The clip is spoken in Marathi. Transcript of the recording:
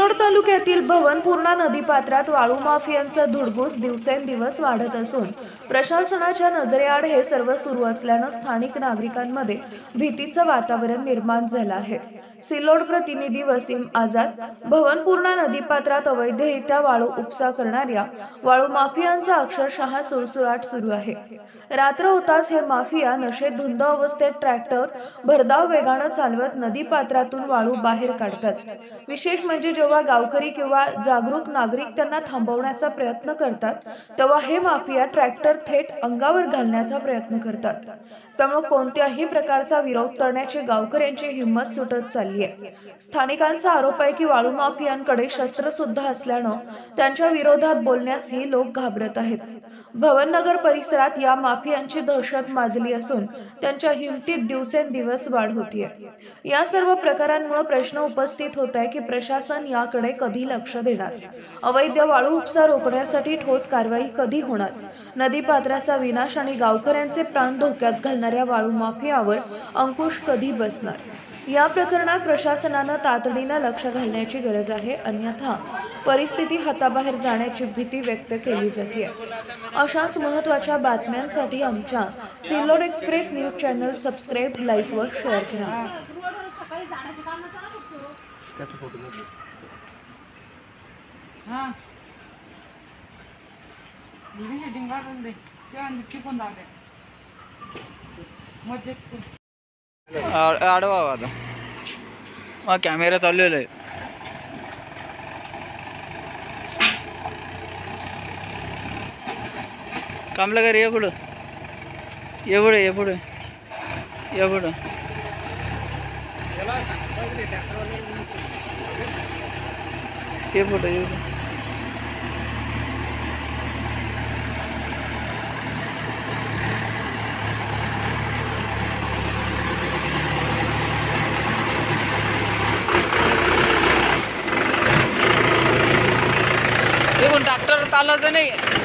येथील भवनपूर्णा नदीपात्रात वाळू माफियांचा धुडगूस दिवसेंदिवस वाढत असून प्रशासनाच्या नजरेआड हे सर्व सुरू असल्यानं स्थानिक नागरिकांमध्ये भीतीचं वातावरण निर्माण झालं आहे. सिल्लोड प्रतिनिधी वसीम आझाद भवनपूर्णा नदीपात्रात अवैधरित्या वाळू उपसा करणाऱ्या वाळू माफियांचा अक्षरशः सुळसुळाट सुरू आहे. रात्र होताच हे माफिया नशेत धुंद अवस्थेत ट्रॅक्टर भरधाव वेगानं चालवत नदीपात्रातून वाळू बाहेर काढतात. विशेष म्हणजे जेव्हा गावकरी किंवा जागरूक नागरिक त्यांना थांबवण्याचा प्रयत्न करतात तेव्हा हे माफिया ट्रॅक्टर थेट अंगावर घालण्याचा प्रयत्न करतात. त्यामुळे कोणत्याही प्रकारचा विरोध करण्याची गावकऱ्यांची हिंमत सुटत चालली आहे स्थानिकांचा आरोप आहे की वाळू माफियांकडे शस्त्र सुद्धा असल्यानं त्यांच्या विरोधात बोलण्यास ही लोक घाबरत आहेत. भवननगर परिसरात या माफियांची दहशत माजली असून त्यांच्या हिमतीत दिवसेंदिवस वाढ होतीये. या सर्व प्रकारांमुळे प्रश्न उपस्थित होत आहे की प्रशासन याकडे कधी लक्ष देणार? अवैध वाळू उपसा रोखण्यासाठी ठोस कारवाई कधी होणार? नदी पात्राचा विनाश आणि गावकऱ्यांचे प्राण धोक्यात घालणाऱ्या वाळू माफियावर अंकुश कधी बसणार? या प्रकरणात प्रशासनानं तातडीनं लक्ष घालण्याची गरज आहे. अन्यथा परिस्थिती हाताबाहेर जाण्याची भीती व्यक्त केली जाते अशाच महत्त्वाच्या बातम्यांसाठी आमच्या Sillod express news channel subscribe like व शेअर करा. आडवा हा कॅमेरा चाललेला आहे. कामला का रे ये पुढं. ये पुढे ये पुढे. ये पुढं. ये पुढं ये पुढं. हे कोण ट्रॅक्टर चालवतं नाही?